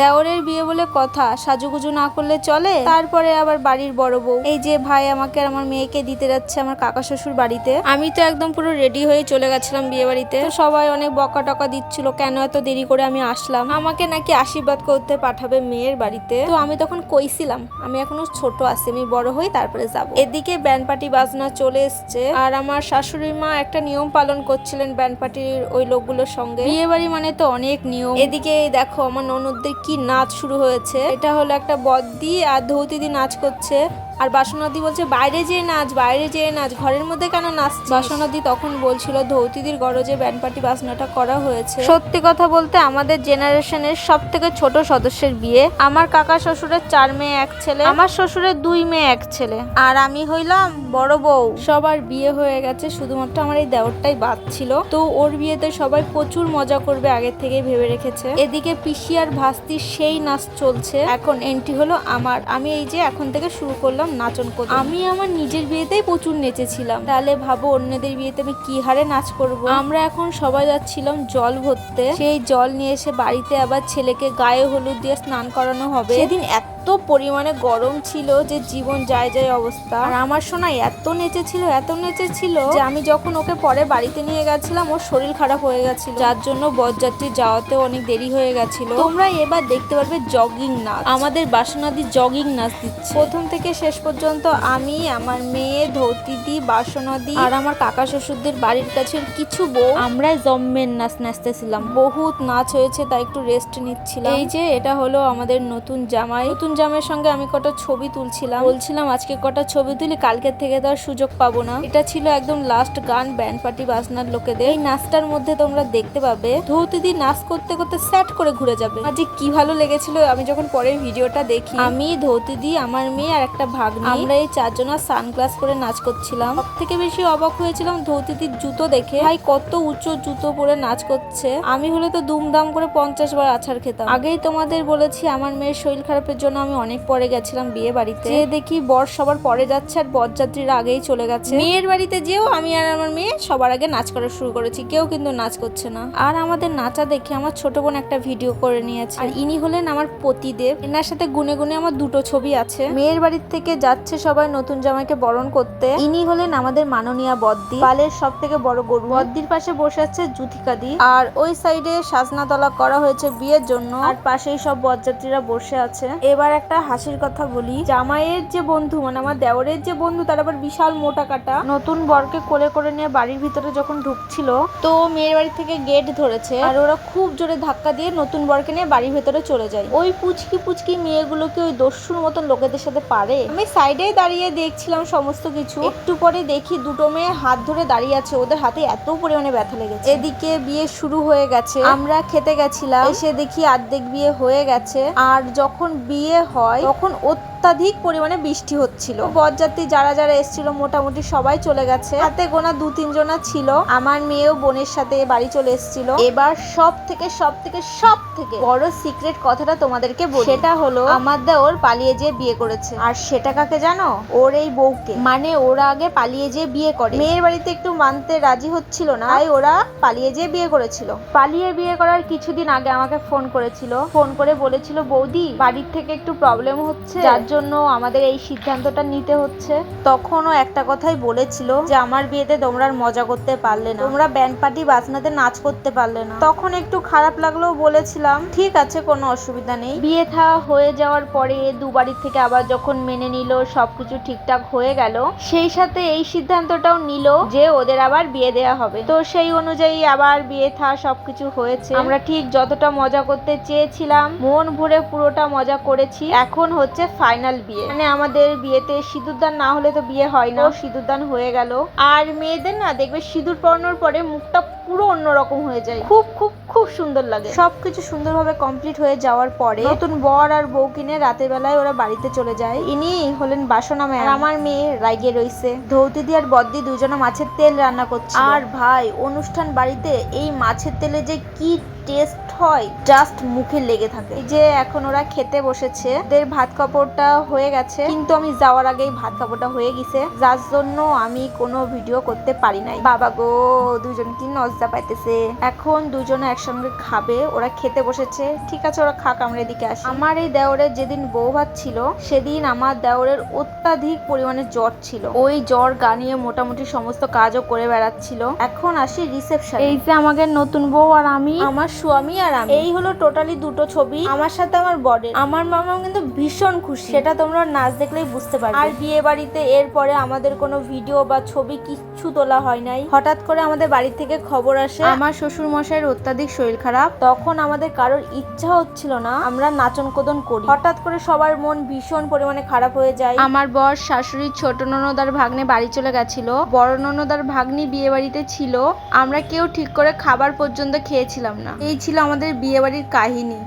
দেওরের বিয়ে বলে কথা, সাজুগুজু না করলে চলে? তারপরে আবার বাড়ির বড় বউ। এই যে ভাই আমাকে আর আমার মেয়েকে দিতে যাচ্ছে আমার কাকা শ্বশুর বাড়িতে, আমি তো একদম পুরো রেডি হয়ে চলে গেছিলাম বিয়ে বাড়িতে। সবাই অনেক বকা টকা দিচ্ছিল, কেন এত দেরি করে আমি আসলাম? আমাকে নাকি আশীর্বাদ করতে পাঠাবে মেয়ের বাড়িতে। তো আমি তখন কইছিলাম, আমি এখনও ছোট আছি, আমি বড় হই, তারপরে যাব। এদিকে ব্যান্ড পার্টি বাজনা চলে এসছে, আর আমার শাশুড়ি মা একটা নিয়ম পালন করছিলেন ব্যান্ড পার্টির ওই লোকগুলোর সঙ্গে। বিয়ে বাড়ি মানে তো অনেক নিয়ম। এদিকে দেখো, আমার ননদদের কি নাচ শুরু হয়েছে? এটা হলো একটা বদ্দি আর ধৌতিদি নাচ করছে। আর বাসনাদি বলছে বাইরে যেয়ে নাচ বাইরে যেয়ে নাচ ঘরের মধ্যে কেন নাচ বাসনাদি তখন বলছিল ধৌতিদির গরজে ব্যান্ড পার্টি বাসনাটা করা হয়েছে। সত্যি কথা বলতে আমাদের জেনারেশনের সব থেকে ছোট সদস্যের বিয়ে। আমার কাকা শ্বশুরের চার মেয়ে এক ছেলে। আমার শ্বশুরের দুই মেয়ে এক ছেলে। আর আমি হইলাম বড় বউ। সবার বিয়ে হয়ে গেছে শুধুমাত্র আমার এই দেওরটাই বাদ ছিল। তো ওর বিয়েতে সবাই প্রচুর মজা করবে আগের থেকে ভেবে রেখেছে। এদিকে পিসি আর ভাস্তির সেই নাচ চলছে। এখন এন্ট্রি হলো আমার। আমি এই যে এখন থেকে শুরু করলাম নাচন করতে আমি আমার নিজের বিয়েতেই প্রচুর নেচেছিলাম। তাহলে ভাবো অন্যদের বিয়েতে আমি কি হারে নাচ করব? আমরা এখন সবাই যাচ্ছিলাম জল ভরতে। সেই জল নিয়ে এসে বাড়িতে আবার ছেলেকে গায়ে হলুদ দিয়ে স্নান করানো হবে। সেদিন এত পরিমাণে গরম ছিল যে জীবন যায় যায় অবস্থা। আর আমার সোনা এত নেচেছিল এত নেচেছিল যে আমি যখন ওকে পরে বাড়িতে নিয়ে গেছিলাম, ওর শরীর খারাপ হয়ে গেছিল। যার জন্য বরযাত্রী যাওয়াতেও অনেক দেরি হয়ে গেছিল। তোমরা এবার দেখতে পারবে জগিং নাচ। আমাদের বাসনাদি জগিং নাচ দিচ্ছে। প্রথম থেকে শেষ পর্যন্ত আমি, আমার মেয়ে ধৌতিদি বাসনাদি আর আমার কাকা শ্বশুরদের বাড়ির কাছের কিছু বউ আমরা জম্মের নাচ নাচতেছিলাম। বহুত নাচ হয়েছে, তাই একটু রেস্ট নিচ্ছিলাম। এই যে, এটা হলো আমাদের নতুন জামাই। নতুন জামাইয়ের সঙ্গে আমি কটা ছবি তুলছিলাম। বলছিলাম, আজকে কটা ছবি তুলি, কালকের থেকে তো আর সুযোগ পাবো না। এটা ছিল একদম লাস্ট গান ব্যান্ড পার্টি বাজনার লোকেদের। এই নাচটার মধ্যে তোমরা দেখতে পাবে ধৌতি ধৌতিদি নাচ করতে করতে স্যাট করে ঘুরে যাবে। আর যে কি ভালো লেগেছিল, আমি যখন পরের ভিডিওটা দেখি, আমি ধৌতি ধৌতিদি, আমার মেয়ে আর একটা ভাগ্নি, আমরা এই চারজনা সানগ্লাস করে নাচ করছিলাম। সব থেকে বেশি অবাক হয়েছিলাম ধৌতিদির জুতো দেখে। ভাই, কত উঁচু জুতো পরে নাচ করছে। আমি হলে তো দুমদাম করে পঞ্চাশ বার আছাড় খেতাম। আগেই তোমাদের বলেছি, আমার মেয়ের শরীর খারাপের জন্য আমি অনেক পরে গেছিলাম বিয়ে বাড়িতে। যে দেখি বর সবার পরে যাচ্ছে আর বরযাত্রীরা আগেই চলে গেছে। মেয়ের বাড়িতে যেও আমি আর আমার মেয়ে সবার আগে নাচ করা শুরু করেছি কেউ কিন্তু নাচ করছে না। আর আমাদের নাচা দেখে আমার ছোট বোন একটা ভিডিও করে নিয়েছে। আর ইনি হলেন আমার পতিদেব। এনার সাথে গুনে গুনে আমার দুটো ছবি আছে। মেয়ের বাড়ির থেকে যাচ্ছে সবাই নতুন জামাইকে বরণ করতে। ইনি হলেন আমাদের মাননীয়া বদ্দি। পালের সব থেকে বড় গরু। বদ্দির পাশে বসে আছে জুথিকাদি আর ওই সাইডে সাজনাতলা করা হয়েছে বিয়ের জন্য। আর পাশেই সব বরযাত্রীরা বসে আছে। এবার একটা হাসির কথা বলি। জামাইয়ের যে বন্ধু মানে আমার দেওরের যে বন্ধু, তার আবার বিশাল মোটা কাটা। নতুন বরকে কোলে করে নিয়ে বাড়ির ভিতরে যখন ঢুকছিল, তো মেয়ের বাড়ি থেকে গেট ধরেছে। আর ওরা খুব জোরে ধাক্কা দিয়ে নতুন বরকে নিয়ে বাড়ির ভেতরে চলে যায়। ওই পুচকি পুচকি মেয়েগুলোকে ওই দস্যুর মতন লোকেদের সাথে পারে? আমি সাইডে দাঁড়িয়ে দেখছিলাম সমস্ত কিছু। একটু পরে দেখি দুটো মেয়ে হাত ধরে দাঁড়িয়ে আছে। ওদের হাতে এত পরিমাণে ব্যথা লেগেছে। এদিকে বিয়ে শুরু হয়ে গেছে। আমরা খেতে গেছিলাম। এসে দেখি অর্ধেক বিয়ে হয়ে গেছে। আর যখন বিয়ে হয় তখন অত্যাধিক পরিমাণে বৃষ্টি হচ্ছিল। বরযাত্রী যারা যারা এসেছিল মোটামুটি সবাই চলে গেছে। হাতে গোনা দু তিনজনা ছিল। আমার মেয়েও বোনের সাথে বাড়ি চলে এসেছিল। এবার সব থেকে সব থেকে সব থেকে বড় সিক্রেট কথাটা তোমাদেরকে বলি। সেটা হলো আমার দা ওর পালিয়ে যেয়ে বিয়ে করেছে। আর সেটা কাকে জানো? ওর এই বউকে। মানে ওরা আগে পালিয়ে যেয়ে বিয়ে করে। মেয়ের বাড়িতে একটু মানতে রাজি হচ্ছিল না। তাই ওরা পালিয়ে যেয়ে বিয়ে করেছিল। পালিয়ে বিয়ে করার কিছুদিন আগে আমাকে ফোন করেছিল। ফোন করে বলেছিল, বৌদি, বাড়ির থেকে একটু প্রবলেম হচ্ছে। যার জন্য আমাদের এই সিদ্ধান্তটা নিতে হচ্ছে। তখনও একটা কথাই বলেছিল যে, আমার বিয়েতে তোমরা মজা করতে পারলে না। তোমরা ব্যান্ড পার্টি বাজনাতে নাচ করতে পারলে না। তখন একটু খারাপ লাগলেও বলেছিলাম, ঠিক আছে, কোনো অসুবিধা নেই। বিয়ে থা হয়ে যাওয়ার পরে দু বাড়ির থেকে আবার যখন মেনে নিল, সবকিছু ঠিকঠাক হয়ে গেল, সেই সাথে এই সিদ্ধান্তটাও নিল যে, ওদের আবার বিয়ে দেয়া হবে। তো সেই অনুযায়ী আবার বিয়ে থা সবকিছু হয়েছে। আমরা ঠিক যতটা মজা করতে চেয়েছিলাম, মন ভরে পুরোটা মজা করেছি। এখন হচ্ছে ফাইনাল বিয়ে। মানে আমাদের বিয়েতে সিঁদুরদান না হলে তো বিয়ে হয় না। সিঁদুরদান হয়ে গেল। আর মেয়েদের না দেখবে সিঁদুর পরানোর পরে মুখটা পুরো অন্যরকম হয়ে যায়। খুব খুব খুব সুন্দর লাগে। সবকিছু সুন্দরভাবে কমপ্লিট হয়ে যাওয়ার পরে নতুন বর আর বউ কিনে রাতের বেলায় ওরা বাড়িতে চলে যায়। ইনি হলেন বাসনা ম্যাম। আমার মেয়ে রাইগে রইছে। ধৌতিদি আর বদ্দি দুজনে মাছের তেল রান্না করছে আর ভাই অনুষ্ঠান বাড়িতে এই মাছের তেলে যে কি টেস্ট হয় জাস্ট মুখে লেগে থাকে। যে এখন ওরা খেতে বসেছে, ওদের ভাত কাপড়টা হয়ে গেছে, কিন্তু আমি যাওয়ার আগেই ভাত কাপড়টা হয়ে গেছে। যার জন্য আমি কোনো ভিডিও করতে পারি নাই। বাবা গো, দুজন কি নজা পাইতেছে। এখন দুজনে একসঙ্গে খাবে, ওরা খেতে বসেছে। ঠিক আছে, ওরা খাক, আমরা এদিকে আসি। আমার এই দেওরের যেদিন বউ ভাত ছিল, সেদিন আমার দেওরের অত্যাধিক পরিমাণে জ্বর ছিল। ওই জ্বর গানিয়ে মোটামুটি সমস্ত কাজও করে বেড়াচ্ছিল। এখন আসি রিসেপশন এই যে আমাদের নতুন বউ আর আমি, আমার স্বামী আর আমি। এই হলো টোটালি দুটো ছবি আমার সাথে আমার বডি আমার মামা কিন্তু ভীষণ খুশি। সেটা তোমরা নাচ দেখলেই বুঝতে পারবে। আর বিয়ে বাড়িতে এরপরে আমাদের কোনো ভিডিও বা ছবি কিচ্ছু তোলা হয় নাই। হঠাৎ করে আমাদের বাড়ি থেকে খবর আসে আমার শ্বশুর মশাইয়ের অত্যাধিক শরীর খারাপ। তখন আমাদের কারোর ইচ্ছা হচ্ছিল না আমরা নাচন কোদন করি। হঠাৎ করে সবার মন ভীষণ পরিমাণে খারাপ হয়ে যায়। আমার বর শাশুড়ি ছোট ননদার ভাগ্নে বাড়ি চলে গেছিল। বড় ননদার ভাগ্নি বিয়ে বাড়িতে ছিল। আমরা কেউ ঠিক করে খাবার পর্যন্ত খেয়েছিলাম না। এই ছিল আমাদের বিয়ে বাড়ির কাহিনী।